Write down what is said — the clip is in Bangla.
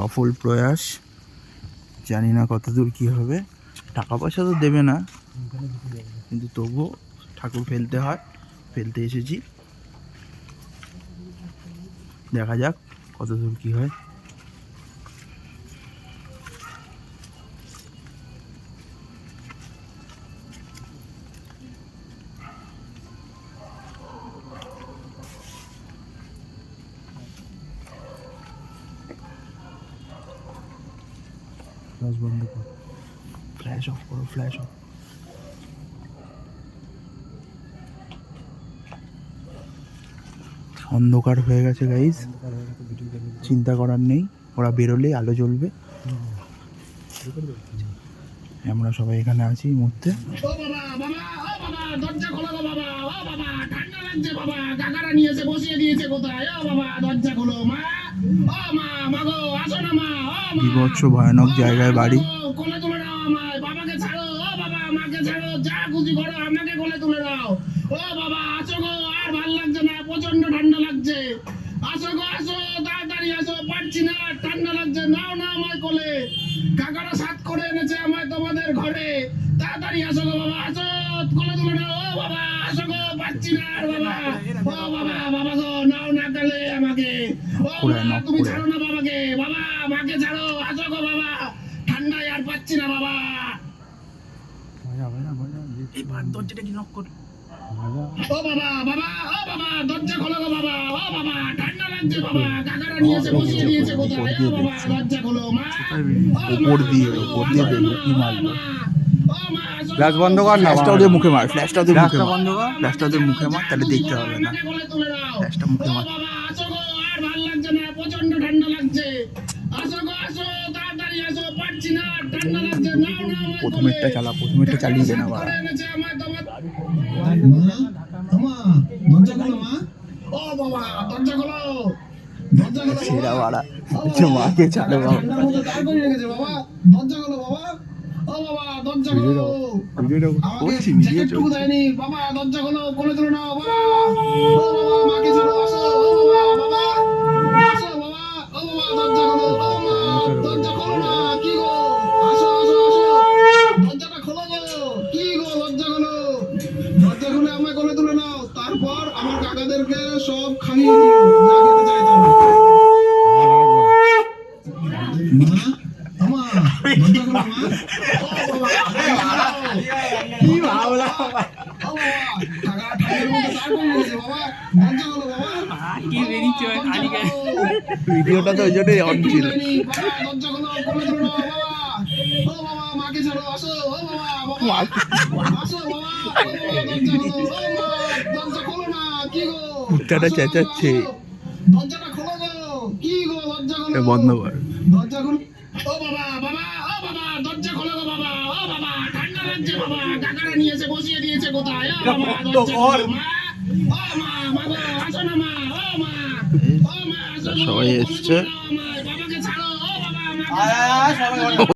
সফল প্রয়াস। জানি না কতদূর কী হবে। টাকা পয়সা তো দেবে না। কিন্তু তবুও ঠাকুর ফেলতে হয়। ফেলতে এসেছি। দেখা যাক কতদূর কী হয়। ফ্ল্যাশ বন্ধ কর। ফ্ল্যাশ অফ করো ফ্ল্যাশ অফ অন্ধকার হয়ে গেছে গাইজ চিন্তা করার নেই, ওরা বেরোলেই আলো জ্বলবে। আমরা সবাই এখানে আছি এই মুহূর্তে। বাবা দরজা খোলো মা। ও মা মা গো আসো না মা ও মা বিভৎস ভয়ানক জায়গায় বাড়ি। তাড়াতাড়ি আসো। গো বাবা আসো। কোলে তুলে নাও ও বাবা আসো গো। পারছি না আর বাবা। ও বাবা বাবা গো নাও না গেলে আমাকে। ও বাবা, তুমি ছাড়ো না বাবাকে। বাবা মাকে ছাড়ো আসো গো বাবা। ঠান্ডায় আর পাচ্ছি না বাবা। এবার দরজাটা কি নক কর। ও বাবা বাবা ও বাবা দরজা খোলো গো বাবা। ও বাবা ঠান্ডা লাগছে বাবা। কাকারা নিয়েছে বসিয়ে দিয়েছে কোথায়? ও বাবা দরজা খোলো মা। উপর দিয়ে উপর দিয়ে দেখব কি মারবো বন্ধ কর না ফ্ল্যাশটা ওদের মুখে মার ফ্ল্যাশটা ওদের মুখে মার। বন্ধ কর ফ্ল্যাশটা ওদের মুখে মার তাহলে দেখতে হবে না। ফ্ল্যাশটা মুখে মার। বাবা আসো গো আর ভালো লাগছে না প্রচণ্ড ঠান্ডা লাগছে। না না প্রথমেরটা। চালা প্রথমেরটা চালিয়ে দে না বাবা। দরজা খোলো দরজা খোলো। সেরা বাবা। বাড়া মাকে ছাড়ো বাবা। ঠান্ডার মধ্যে দাঁড় করিয়ে রেখেছে বাবা। দরজা খোলো বাবা। ও বাবা দরজা খোলো। ভিডিও ভিডিও আমাকে করছি চলছে। দেয়নি বাবা দরজা খোলো কোলে তুলে নাও বাবা তারপর আমার কাকাদেরকে সব খাইয়ে খেতে মা কি ভাবলা খালি ভিডিওটা তো ওই জন্যই অন ছিল ও বাবা মাকে ছাড়ো আসো ও বাবা বাবা আসো বাবা দরজা খোলো মা দরজা খোলো না কি গো? কুত্তাটা চেঁচাচ্ছে। দরজাটা খোলো গো কি গো দরজা খোলো বন্ধ কর। দরজা খোলো ও বাবা বাবা ও বাবা দরজা খোলো গো বাবা ও বাবা ঠান্ডা লাগছে বাবা কাকারা নিয়েছে বসিয়ে দিয়েছে কোথায়? ও বাবা দরজা খোলো মা। ও মা মা আসো না মা ও মা। ও মা আসো সবাই এসছে। বাবাকে ছাড়ো ও বাবা।